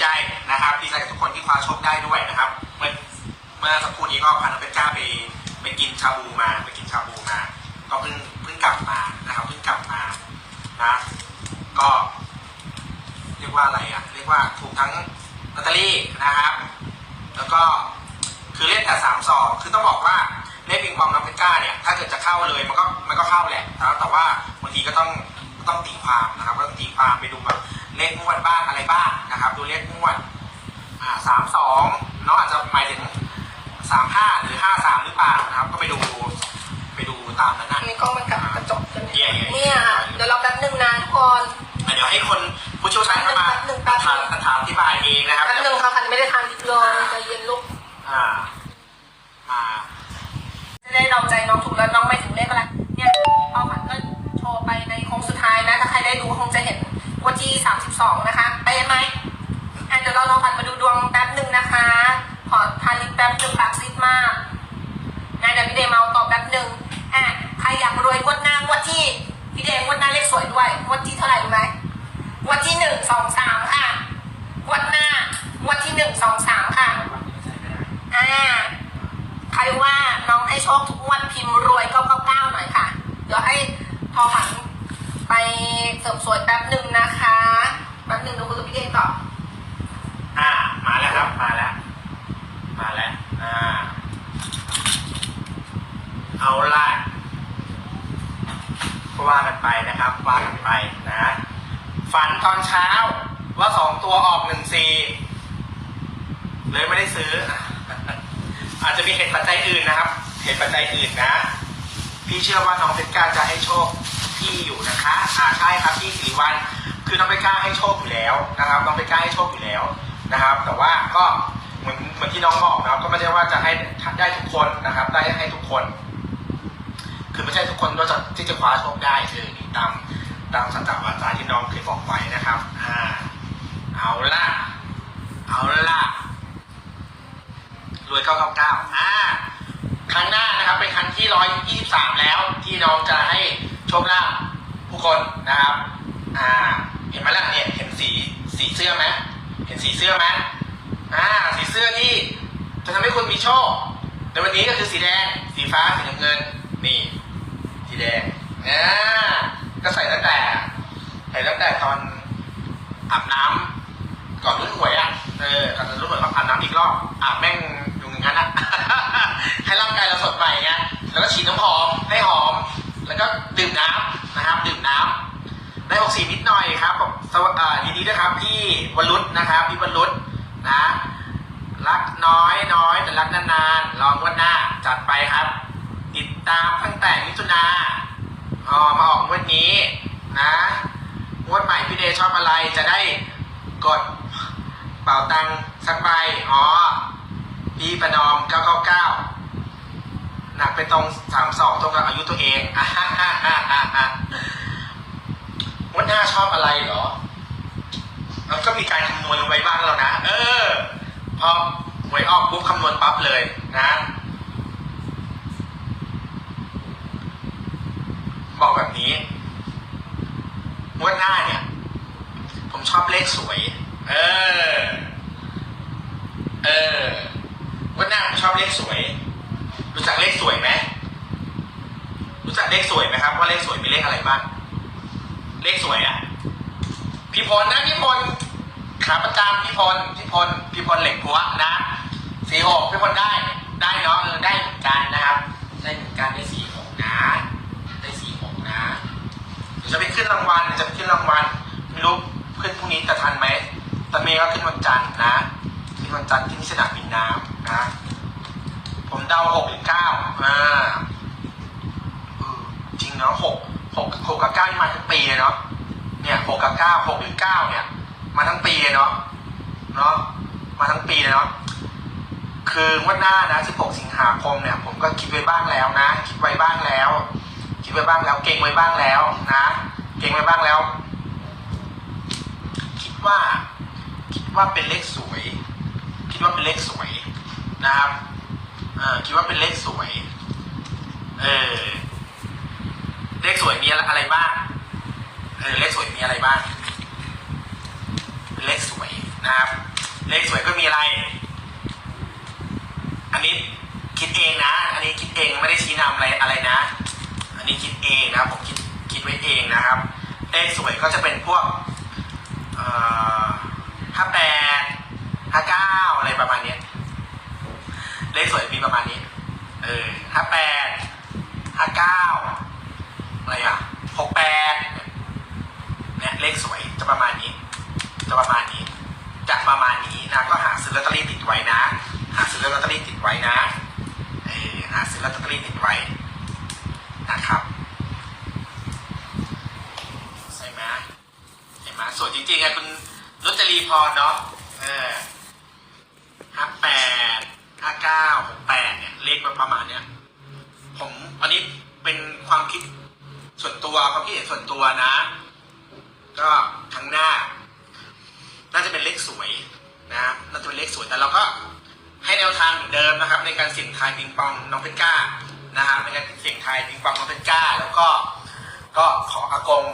ใจนะครับดีใจกับทุกคนที่คว้าโชคได้ด้วยนะครับ เมื่อเมื่อสักครู่นี้ก็พาน้องเพชรจ้าไปไปกินชาบูมาไปกินชาบูมา ก็เพิ่งเพิ่งกลับมานะครับเพิ่งกลับมานะก็ เรียกว่าอะไรอะ เรียกว่าถูกทั้งลอตเตอรี่นะครับ แล้วก็คือเล่นแต่สามสองคือต้องบอกว่าเล่นปิงปองน้ำเพชรจ้าเนี่ยถ้าเกิดจะเข้าเลยมันก็มันก็เข้าแหละแต่แต่ว่าบางทีก็ต้องต้องตีความนะครับก็ต้องตีความไปดูแบบเลขงวดบ้างอะไรบ้าง นะครับดูเลขงวดอ่าสามสองเนาะอาจจะหมายถึงสามห้าหรือห้าสามหรือเปล่านะครับ ก็ไปดูไปดูตามนั้นนะอันนี้กล้องมันกลับกระจกใช่ไหมเย่เย่เนี่ยค่ะเดี๋ยวเราแป๊บหนึ่งนะทุกคนเดี๋ยวให้คนผู้เชี่ยวชาญเข้ามาแป๊บหนึ่งแป๊บหนึ่ถามงถามอธิบายเองนะครับแป๊บหนึ่งเขาคันไม่ได้ทานดิบเลยใจเย็นลูกอ่ามาจะได้เราใจน้องถูกแล้วน้องไม่ถึงเลขอะไรเนี่ยพอขวัญก็โชว์ไปในโค้งสุดท้ายนะถ้าใครได้ดูคงจะเห็นวันที่32นะคะไปะไหมอะเดี๋ยวเราลองขวัญมาดูดวงแป๊บหนึ่งนะคะ ขอทานลิปแป๊บหนึ่งปากซิดมากนะเดี๋ยวพี่เดย์เมาต่อแป๊บหนึ่งอะใครอยากรวยงวดหน้างวดที่พี่เดย์งวดหน้าเลขสวยด้วยงวดที่เท่าไหร่รู้ไหมงวดที่หนึ่งสองสามค่ะงวดหน้างวดที่หนึ่งสองสามค่ะอ่าใครว่าน้องให้โชคทุกงวันพิมพ์รวย999หน่อยค่ะ เดี๋ยวให้พอหันไปเสริมสวยแป๊บหนึ่งนะคะแป๊บหนึ่งดูคุณพี่เองต่ออ่า มาแล้ว มาแล้วอ่าเอาละก็ว่ากันไปนะครับว่ากันไปนะ ฝันตอนเช้าว่าสองตัวออกหนึ่งสี่เลยไม่ได้ซื้อ อาจจะมีเหตุปัจจัยอื่นนะครับ เหตุปัจจัยอื่นนะ พี่เชื่อว่าน้องเพชรกาจะให้โชคพี่อยู่นะคะอ่าใช่ครับพี่สิริวัลคือน้องเพชรกาให้โชคอยู่แล้วนะครับ น้องเพชรกาให้โชคอยู่แล้ว นะครับ แต่ว่าก็เหมือนเหมือนที่น้องบอกนะครับ ก็ไม่ใช่ว่าจะให้ได้ทุกคนนะครับ ได้ให้ทุกคน คือไม่ใช่ทุกคนก็จะที่จะคว้าโชคได้คือนี่ตามตามสัจจวาจาที่น้องเคยบอกไว้นะครับอ่าเอาละเอาละรวย999อ่าครั้งหน้านะครับ เป็นครั้งที่ร้อยยี่สามแล้ว ที่น้องจะให้โชคลาภผู้คนนะครับ อ่า เห็นไหมล่ะเนี่ยเห็นสีสีเสื้อไหม ห็นสีเสื้อไหมอ่า สีเสื้อที่จะทำให้คุณมีโชคในวันนี้ก็คือสีแดง สีฟ้า สีน้ำเงิน นี่ สีแดงอ่าก็ใส่ตั้งแต่ ใส่ตั้งแต่ตอนอาบน้ำก่อนรุ่นหวยอะ เออก่อนรุ่นหวยก็อาบน้ำอีกรอบ อาบแม่งอยู่อย่างนั้นอะ ให้ร่างกายเราสดใหม่ไง แล้วก็ฉีดน้ำหอมให้หอม แล้วก็ดื่มน้ำนะครับ ดื่มน้ำ ได้ออกซินิดหน่อยครับบอกสวัสดียินดีด้วยครับพี่วรุษนะครับพี่วรุษนะ รักน้อยน้อยแต่รักนานๆลองงวันหน้าจัดไปครับ ติดตามตั้งแต่มิถุนาอ๋อมาออกงวันนี้นะงวดใหม่พี่เดชอบอะไรจะได้กดเป่าตังสักใบอ๋อพี่ประนอม 999 หนักไปตรง 32 ตรงกับอายุตัวเองอ่า ฮ่าฮ่าฮ่าฮ่าฮ่าวันหน้าชอบอะไรเหรอ มันก็มีการคำนวณไว้บ้างแล้วนะ เออ พอหวยออกปุ๊บคำนวณปั๊บเลยนะ บอกแบบนี้งวดหน้าเนี่ย ผมชอบเลขสวย เออ เออวันหน้าผมชอบเลขสวย รู้จักเลขสวยไหมรู้จักเลขสวยไหมครับ ว่าเลขสวยมีเลขอะไรบ้าง เลขสวยอะ พี่พลนะพี่พลขาประจำพี่พลพี่พลพี่พลเหล็กพัวนะสี่หกพี่พลได้ได้เนาะเออได้เหมือนกันนะครับ ได้เหมือนกันได้สี่หกนะ ได้สี่หกนะเดี๋ยวจะไปขึ้นรางวัลจะไปขึ้นรางวัลไม่รู้ขึ้นพรุ่งนี้จะทันไหมแต่เมย์ก็ขึ้นวันจันทร์นะที่วันจันทร์ที่สนามบินน้ำนะ ผมเดาหกหรือเก้าอ่าเออจริงเนาะหก หกหกกับเก้านี่มาทั้งปีเลยเนาะเนี่ยหกกับเก้าหกหรือเก้าเนี่ย มาทั้งปีเลยเนาะเนาะมาทั้งปีเลยเนาะคืองวันหน้านะ 16 สิงหาคมเนี่ย ผมก็คิดไว้บ้างแล้วนะ คิดไว้บ้างแล้ว คิดไว้บ้างแล้ว เก่งไว้บ้างแล้วนะ เก่งไว้บ้างแล้ว คิดว่า คิดว่าเป็นเลขสวย คิดว่าเป็นเลขสวยนะครับ เออคิดว่าเป็นเลขสวย เออ เลขสวยมีอะไรบ้างเออเลขสวยมีอะไรบ้าง เลขสวยนะครับ เลขสวยก็มีอะไร อันนี้คิดเองนะ อันนี้คิดเองไม่ได้ชี้นำอะไรอะไรนะ อันนี้คิดเองนะผมคิดคิดไว้เองนะครับ เลขสวยก็จะเป็นพวกห้าแปดห้าเก้าอะไรประมาณเนี้ย เลขสวยมีประมาณนี้ เออห้าแปดห้าเก้าอะไรอะหกแปดเนี่ยเลขสวยจะ ประมาณนี้ จะประมาณนี้ จะประมาณนี้นะก็หาซื้อลอตเตอรี่ติดไว้นะ หาซื้อลอตเตอรี่ติดไว้นะเออหาซื้อลอตเตอรี่ติดไว้นะครับใช่ไหมเห็นไหมสวยจริงๆไงคุณรุจรีพรเนาะเออห้าแปดห้าเก้าหกแปดเนี่ยเลขประมาณเนี้ยผมอันนี้เป็นความคิดส่วนตัวความคิดเห็นส่วนตัวนะ้งหน้า น่าจะเป็นเลขสวยนะครับน่าจะเป็นเลขสวยแต่เราก็ให้แนวทางเหมือนเดิมนะครับ ในการเสี่ยงทายปิงปองน้องเพชรก้านะครับในการเสี่ยงทายปิงปองน้องเพชรก้า แล้วก็ก็ขออากง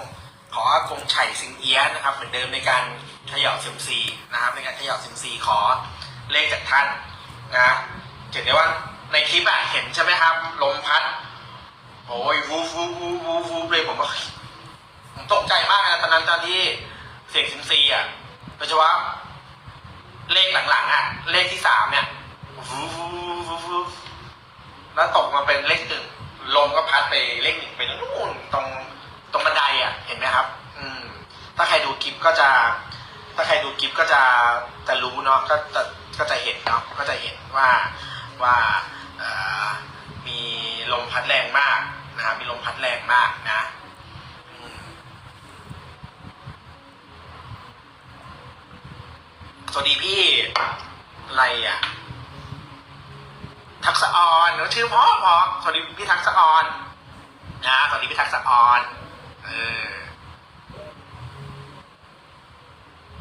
ขออากงไฉสิงเอียนะครับ เหมือนเดิมในการเขย่าเซียมซีนะครับ ในการเขย่าเซียมซีขอเลขจากท่านนะเห็นได้ว่าในคลิปอะเห็นใช่ไหมครับลมพัดโอ้ยวูฟูฟูฟูฟูเลยผมว่าผมตกใจมากนะตอนนั้นตอนที่ สียงซิมซีอะโดยเฉพาะเลขหลังๆอะ เลขที่สามเนี่ยฟูฟูฟูฟูแล้วตกมาเป็นเลขหนึ่งลมก็พัดไปเลขหนึ่งไปนู่นตรงตรงบันไดอะ เห็นไหมครับ อืม ถ้าใครดูคลิปก็จะ ถ้าใครดูคลิปก็จะจะรู้เนาะก็จะก็จะเห็นเนาะก็จะเห็นว่าว่ามีลมพัดแรงมากนะครับมีลมพัดแรงมากนะอืมส วัสดีพี่อะไรอะ ทักษะออนเนอชื่อพราะเพราะสวัสดีพี่ทักษะออนนะสวัสดีพี่ทักษะออนเออ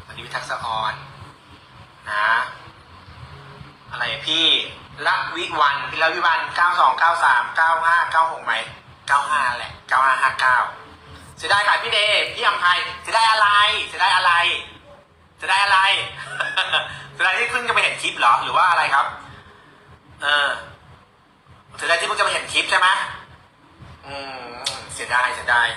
สวัสดีพี่ทักษะออนนะอะไรพี่ละวิวันพี่ละวิวันเก้าสองเก้าสามเก้าห้าเก้าหกไหมเก้าห้าแหละเก้าห้าห้าเก้าเสียดายค่ะพี่เดพี่อัมภัยเสียดายอะไรเสียดายอะไรเสียดายอะไร เสียดายที่เพิ่งจะไปเห็นคลิปเหรอหรือว่าอะไรครับ เออเสียดายที่เพิ่งจะไปเห็นคลิปใช่ไหมอืมเสียดายเสียดาย